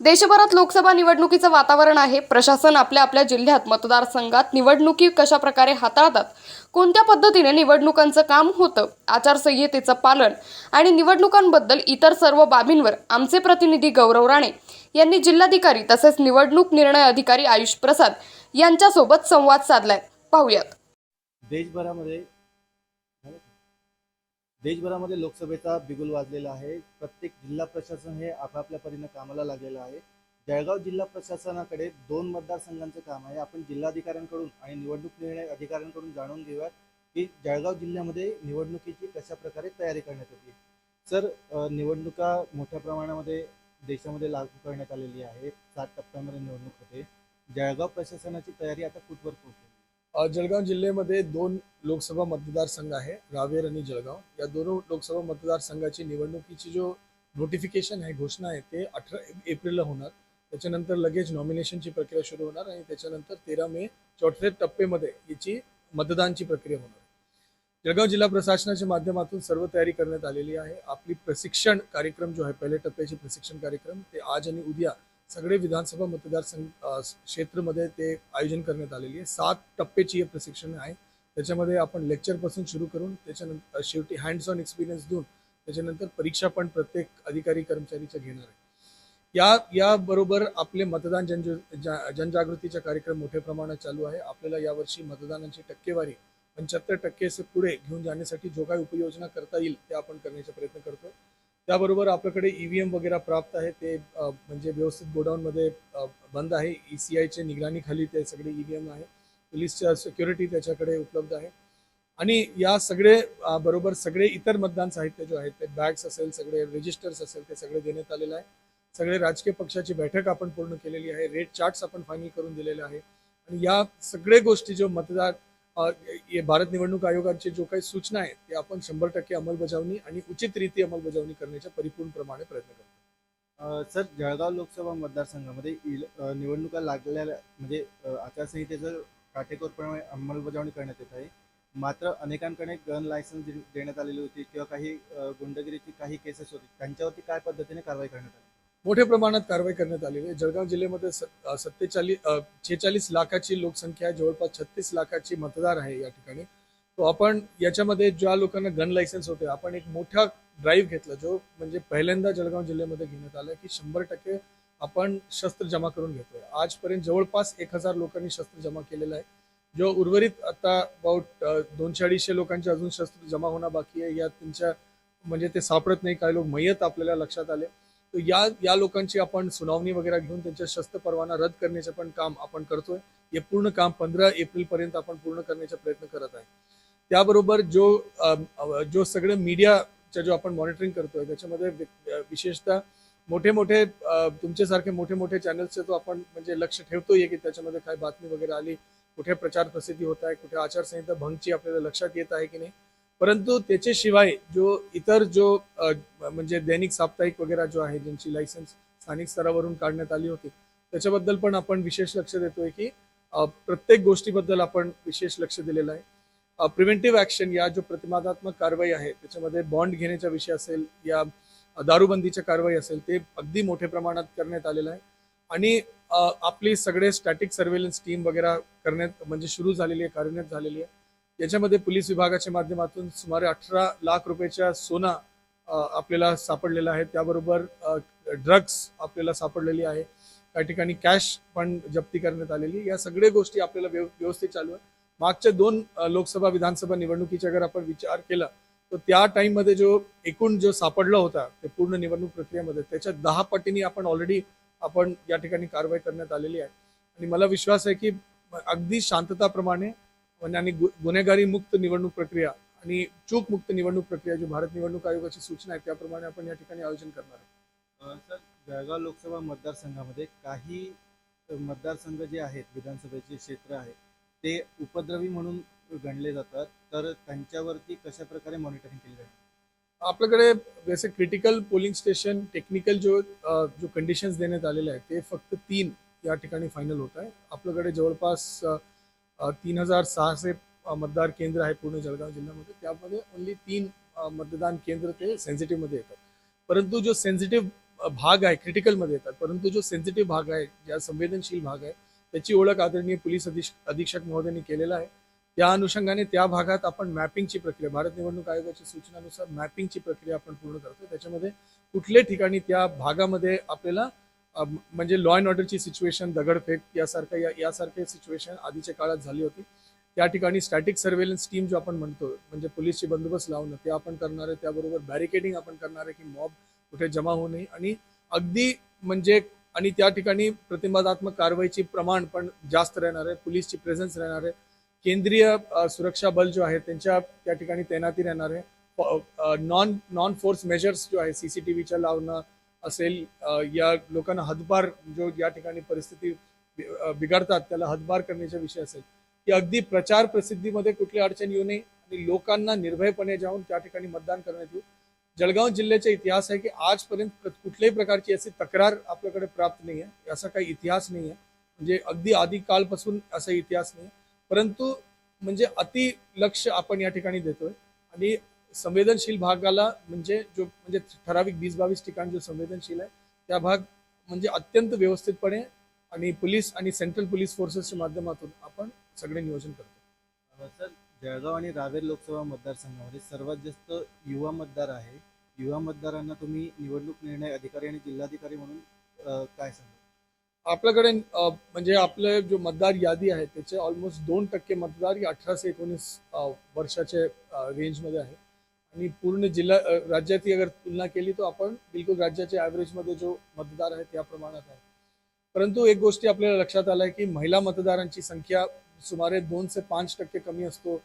देशभरात लोकसभा निवडणुकीचं वातावरण आहे. प्रशासन आपल्या आपल्या जिल्ह्यात मतदारसंघात निवडणुकी कशा प्रकारे हाताळतात? कोणत्या पद्धतीने निवडणुकांचं काम होतं? आचारसंहितेचं पालन आणि निवडणुकांबद्दल इतर सर्व बाबींवर आमचे प्रतिनिधी गौरव राणे यांनी जिल्हाधिकारी तसेच निवडणूक निर्णय अधिकारी आयुष प्रसाद यांच्यासोबत संवाद साधलाय. पाहूयात. देशभरामध्ये देशभरामध्ये लोकसभेचा बिगुल वाजलेला आहे. प्रत्येक जिल्हा प्रशासन हे आपापल्या परीनं कामाला लागलेलं आहे. जळगाव जिल्हा प्रशासनाकडे दोन मतदारसंघांचं काम आहे. आपण जिल्हाधिकाऱ्यांकडून आणि निवडणूक निर्णय अधिकाऱ्यांकडून जाणून घेऊयात की जळगाव जिल्ह्यामध्ये निवडणुकीची कशा प्रकारे तयारी करण्यात येते. सर निवडणुका मोठ्या प्रमाणामध्ये देशामध्ये लागू करण्यात आलेली आहे. सात टप्प्यामध्ये निवडणूक होते. जळगाव प्रशासनाची तयारी आता कुठवर पोहोचली? जळगाव जिल्ह्यामध्ये दोन लोकसभा मतदारसंघ आहे रावेर आणि जळगाव. या दोन लोकसभा मतदारसंघाची निवडणुकीची जो नोटिफिकेशन आहे घोषणा आहे ते अठरा एप्रिलला होणार. त्याच्यानंतर लगेच नॉमिनेशनची प्रक्रिया सुरू होणार आणि त्याच्यानंतर तेरा मे चौथ्या टप्प्यामध्ये याची मतदानची प्रक्रिया होणार जळगाव जिल्हा प्रशासनाच्या माध्यमातून सर्व तयारी करण्यात आलेली आहे. आपली प्रशिक्षण कार्यक्रम जो आहे पहिल्या टप्प्याचे प्रशिक्षण कार्यक्रम ते आज आणि उद्या सगळे विधानसभा मतदारसंघ क्षेत्रमध्ये ते आयोजन करण्यात आलेली आहे. सात टप्प्याची हे प्रशिक्षण आहे. त्याच्यामध्ये आपण लेक्चरपासून सुरू करून त्याच्यानंतर शेवटी हँड्स ऑन एक्सपिरियन्स देऊन त्याच्यानंतर परीक्षा पण प्रत्येक अधिकारी कर्मचारीच्या घेणार आहे. या याबरोबर आपले मतदान जन जनजागृतीचा कार्यक्रम मोठ्या प्रमाणात चालू आहे. आपल्याला यावर्षी मतदानाची टक्केवारी पंच्याहत्तर टक्के पुढे घेऊन जाण्यासाठी जो काही उपाययोजना करता येईल ते आपण करण्याचा प्रयत्न करतो त्याबरोबर आपल्याकडे ई व्ही एम वगैरे प्राप्त आहे ते म्हणजे व्यवस्थित गोडाऊनमध्ये बंद आहे. ई सी आयच्या निगराणीखाली ते सगळे ई व्ही एम आहे. पोलीसच्या सिक्युरिटी त्याच्याकडे उपलब्ध आहे. आणि या सगळे बरोबर सगळे इतर मतदान साहित्य जो आहे ते बॅग्स असेल सगळे रजिस्टर्स असेल ते सगळे देण्यात आलेलं आहे. सगळे राजकीय पक्षाची बैठक आपण पूर्ण केलेली आहे. रेट चार्ट्स आपण फायनल करून दिलेले आहे. आणि या सगळे गोष्टी जो मतदार भारत निवडणूक आयोगाची जो काही सूचना आहे ते आपण शंभर टक्के अंमलबजावणी आणि उचित रीती अंमलबजावणी करण्याच्या परिपूर्ण प्रमाणे प्रयत्न करतो. सर जळगाव लोकसभा मतदारसंघामध्ये निवडणुका लागलेल्या म्हणजे आचारसंहितेचं काटेकोरपणे अंमलबजावणी करण्यात येत आहे. मात्र अनेकांकडे गन लायसन्स दे- देण्यात आलेली होती किंवा काही गुंडगिरीची काही केसेस होती. त्यांच्यावरती काय पद्धतीने कारवाई करण्यात आली? मोठ्या प्रमाणात कारवाई करण्यात आलेली आहे. जळगाव जिल्ह्यामध्ये सत्तेचाळीस छेचाळीस लाखाची लोकसंख्या आहे जवळपास छत्तीस लाखाची मतदार आहे या ठिकाणी. तो आपण याच्यामध्ये ज्या लोकांना गन लायसन्स होते आपण एक मोठा ड्राईव्ह घेतला जो म्हणजे पहिल्यांदा जळगाव जिल्ह्यामध्ये घेण्यात आला की शंभर टक्के आपण शस्त्र जमा करून घेतोय. आजपर्यंत जवळपास एक हजार लोकांनी शस्त्र जमा केलेलं आहे. जो उर्वरित आता अबाउट दोनशे अडीचशे लोकांचे अजून शस्त्र जमा होणं बाकी आहे. या त्यांच्या म्हणजे ते सापडत नाही काही लोक मयत आपल्याला लक्षात आले. तर या या लोकांची आपण सुनावणी वगैरे घेऊन त्यांच्या शस्त्र परवाना रद्द करण्याचं पण काम आपण करतोय. हे पूर्ण काम पंधरा एप्रिल पर्यंत आपण पूर्ण करण्याचा प्रयत्न करत आहे. त्याबरोबर जो जो सगळं मीडियाच्या जो आपण मॉनिटरिंग करतोय त्याच्यामध्ये विशेषतः मोठे मोठे तुमच्यासारखे मोठे मोठे चॅनल्सचे तो आपण म्हणजे लक्ष ठेवतोय की त्याच्यामध्ये काय बातमी वगैरे आली कुठे प्रचार प्रसिद्धी होत आहे कुठे आचारसंहिता भंगची आपल्याला लक्षात येत आहे की नाही परंतु त्याच्याशिवाय जो इतर जो म्हणजे दैनिक साप्ताहिक वगैरे जो आहे ज्यांची लायसन्स स्थानिक स्तरावरून काढण्यात आली होती त्याच्याबद्दल पण आपण विशेष लक्ष देतोय की प्रत्येक गोष्टीबद्दल आपण विशेष लक्ष दिलेलं आहे. प्रिव्हेंटिव्ह ॲक्शन या जो प्रतिमादात्मक कारवाई आहे त्याच्यामध्ये बॉन्ड घेण्याचा विषय असेल या दारूबंदीच्या कारवाई असेल ते अगदी मोठ्या प्रमाणात करण्यात आलेलं आहे. आणि आपली सगळे स्टॅटिक सर्वेलन्स टीम वगैरे करण्यात म्हणजे सुरू झालेली आहे कार्यान्वित झालेली आहे. याच्यामध्ये पोलीस विभागाच्या माध्यमातून सुमारे अठरा लाख रुपयाच्या सोना आपल्याला सापडलेला आहे. त्याबरोबर ड्रग्स आपल्याला सापडलेली आहे. काही ठिकाणी कॅश पण जप्ती करण्यात आलेली. या सगळ्या गोष्टी आपल्याला व्यव- व्यवस्थित चालू आहे मागच्या दोन लोकसभा विधानसभा निवडणुकीचा जर आपण विचार केला तर त्या टाइममध्ये जो एकूण जो सापडला होता ते पूर्ण निवडणूक प्रक्रियेमध्ये त्याच्या दहा पटीने आपण ऑलरेडी आपण या ठिकाणी कारवाई करण्यात आलेली आहे. आणि मला विश्वास आहे की अगदी शांतताप्रमाणे आणि गु- गुन्हेगारी मुक्त निवडणूक प्रक्रिया आणि चूक मुक्त निवडणूक प्रक्रिया जी भारत निवडणूक आयोगाची सूचना आहे त्याप्रमाणे आपण या ठिकाणी आयोजन करणार आहे अ, सर जळगाव लोकसभा मतदारसंघामध्ये काही मतदारसंघ जे आहेत विधानसभेचे क्षेत्र आहे ते उपद्रवी म्हणून गणले जातात. तर त्यांच्यावरती कशा प्रकारे मॉनिटरिंग केली जाईल? आपल्याकडे वैसे क्रिटिकल पोलिंग स्टेशन टेक्निकल जो जो कंडिशन्स देण्यात आलेले आहेत ते फक्त तीन या ठिकाणी फायनल होत आहे आपल्याकडे जवळपास तीन हजार सहाशे मतदार केंद्र आहे पूर्ण जळगाव जिल्ह्यामध्ये. त्यामध्ये ओन्ली तीन मतदान केंद्र ते सेन्सिटिव्हमध्ये येतात. परंतु जो सेन्सिटिव्ह भाग आहे क्रिटिकलमध्ये येतात. परंतु जो सेन्सिटिव्ह भाग आहे ज्या संवेदनशील भाग आहे त्याची ओळख आदरणीय पोलीस अधीक्ष अधीक्षक महोदयांनी केलेला आहे. त्या अनुषंगाने त्या भागात आपण मॅपिंगची प्रक्रिया भारत निवडणूक आयोगाच्या सूचनानुसार मॅपिंगची प्रक्रिया आपण पूर्ण करतो त्याच्यामध्ये कुठल्या ठिकाणी त्या भागामध्ये आपल्याला म्हणजे लॉ अँड ऑर्डरची सिच्युएशन दगडफेक यासारखं या यासारखे सिच्युएशन आधीच्या काळात झाली होती. त्या ठिकाणी स्टॅटिक सर्वेलन्स टीम जो आपण म्हणतो म्हणजे पोलीसची बंदोबस्त लावणं ते आपण करणार आहे. त्याबरोबर बॅरिकेडिंग आपण करणार आहे की मॉब कुठे जमा होऊ नये. आणि अगदी म्हणजे आणि त्या ठिकाणी प्रतिबंधात्मक कारवाईची प्रमाण पण जास्त राहणार आहे. पोलीसची प्रेझेन्स राहणार आहे. केंद्रीय सुरक्षा बल जो आहे त्यांच्या त्या ठिकाणी तैनाती राहणार आहे. नॉन नॉन फोर्स मेजर्स जो आहे सीसीटीव्हीच्या लावणं असेल या लोकांना हदबार जो या ठिकाणी परिस्थिती बिघडतात त्याला हदबार करण्याचा विषय असेल. की अगदी प्रचार प्रसिद्धीमध्ये कुठली अडचण येऊ नये आणि लोकांना निर्भयपणे जाऊन त्या ठिकाणी मतदान करण्यात येऊ. जळगाव जिल्ह्याचा इतिहास आहे की आजपर्यंत कुठल्याही प्रकारची अशी तक्रार आपल्याकडे प्राप्त नाही आहे. असा काही इतिहास नाही आहे. म्हणजे अगदी आधी कालपासून असा इतिहास नाही आहे. परंतु म्हणजे अति लक्ष आपण या ठिकाणी देतोय. आणि संवेदनशील भागाला म्हणजे जो म्हणजे ठराविक वीस बावीस ठिकाण जो संवेदनशील आहे त्या भाग म्हणजे अत्यंत व्यवस्थितपणे आणि पोलीस आणि सेंट्रल पोलीस फोर्सेसच्या माध्यमातून आपण सगळे नियोजन करतो. सर जळगाव आणि रावेर लोकसभा मतदारसंघामध्ये सर्वात जास्त युवा मतदार आहे. युवा मतदारांना तुम्ही निवडणूक निर्णय अधिकारी आणि जिल्हाधिकारी म्हणून काय सांगा आपल्याकडे म्हणजे आपलं जो मतदार यादी आहे त्याचे ऑलमोस्ट दोन टक्के मतदार हे अठरा ते एकोणीस वर्षाचे रेंजमध्ये आहे. आणि पूर्ण जिल्हा राज्याची अगर तुलना केली तर आपण बिलकुल राज्याच्या ॲव्हरेजमध्ये जो मतदार आहे त्या प्रमाणात आहे. परंतु एक गोष्टी आपल्याला लक्षात आलं आहे की महिला मतदारांची संख्या सुमारे दोन से पाच टक्के कमी असतो.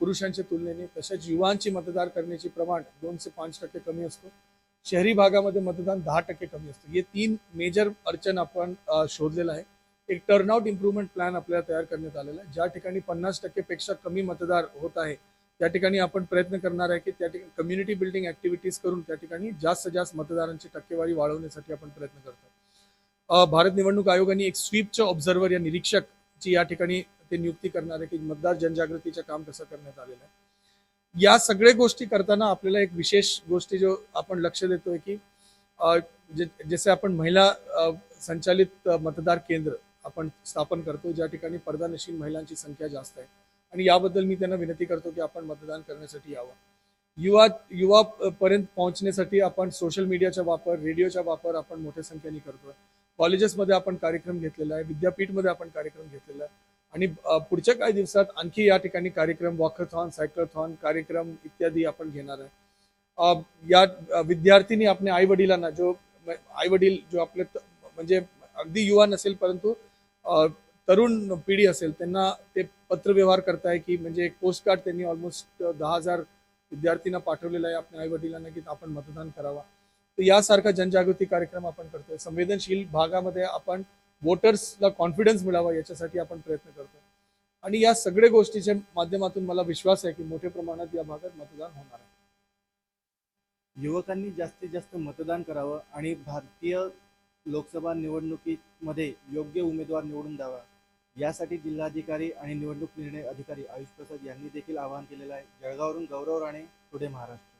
पुरुषांच्या तुलनेने तसेच युवांची मतदार करण्याचे प्रमाण दोन से पाच टक्के कमी असतो. शहरी भागामध्ये मतदान दहा टक्के कमी असतं. हे तीन मेजर अडचण आपण शोधलेलं आहे. एक टर्नआउट इम्प्रूव्हमेंट प्लॅन आपल्याला तयार करण्यात आलेला आहे. ज्या ठिकाणी पन्नास टक्केपेक्षा कमी मतदार होत आहे त्या ठिकाणी आपण प्रयत्न करणार आहे की त्या ठिकाणी कम्युनिटी बिल्डिंग ऍक्टिव्हिटीज करून त्या ठिकाणी जास्त जास्त मतदारांची टक्केवारी वाढवण्यासाठी आपण प्रयत्न करतो. भारत निवडणूक आयोगाने एक स्वीपचे ऑब्झर्व्हर या निरीक्षक ची या ठिकाणी ते नियुक्ती करणार आहे की मतदार जनजागृतीचं काम कसं करण्यात आलेलं आहे. या सगळ्या गोष्टी करताना आपल्याला एक विशेष गोष्टी जो आपण लक्ष देतोय की जसे आपण महिला संचालित मतदार केंद्र आपण स्थापन करतो ज्या ठिकाणी पडदानशील महिलांची संख्या जास्त आहे. आणि याबद्दल मी त्यांना विनंती करतो की आपण मतदान करण्यासाठी यावं. युवा युवा पर्यंत पोहोचण्यासाठी आपण सोशल मीडियाचा वापर रेडिओचा वापर आपण मोठ्या संख्येने करतोय. कॉलेजेसमध्ये आपण कार्यक्रम घेतलेला आहे विद्यापीठमध्ये आपण कार्यक्रम घेतलेला आहे. आणि पुढच्या काही दिवसात आणखी या ठिकाणी कार्यक्रम वॉकथॉन सायकलथॉन कार्यक्रम इत्यादी आपण घेणार आहे. या विद्यार्थीनी विद्यार्थींनी आपल्या आई वडिलांना जो आई वडील जो आपले म्हणजे अगदी युवा नसेल परंतु तरुण पिढी असेल त्यांना ते पत्रव्यवहार करताय की म्हणजे एक पोस्ट कार्ड त्यांनी ऑलमोस्ट दहा हजार विद्यार्थ्यांना पाठवलेला आहे आपल्या आई वडिलांना की आपण मतदान करावा. तर यासारखा जनजागृती कार्यक्रम आपण करतोय. संवेदनशील भागामध्ये आपण वोटर्सला कॉन्फिडन्स मिळावा याच्यासाठी आपण प्रयत्न करतोय. आणि या सगळ्या गोष्टीच्या माध्यमातून मला विश्वास आहे की मोठ्या प्रमाणात या भागात मतदान होणार आहे. युवकांनी जास्तीत जास्त मतदान करावं आणि भारतीय लोकसभा निवडणुकीमध्ये योग्य उमेदवार निवडून द्यावा. यासाठी जिल्हाधिकारी आणि निवडणूक निर्णय अधिकारी आयुष प्रसाद यांनी देखील आवाहन केलेलं आहे. जळगाववरून गौरव राणे पुढे महाराष्ट्र.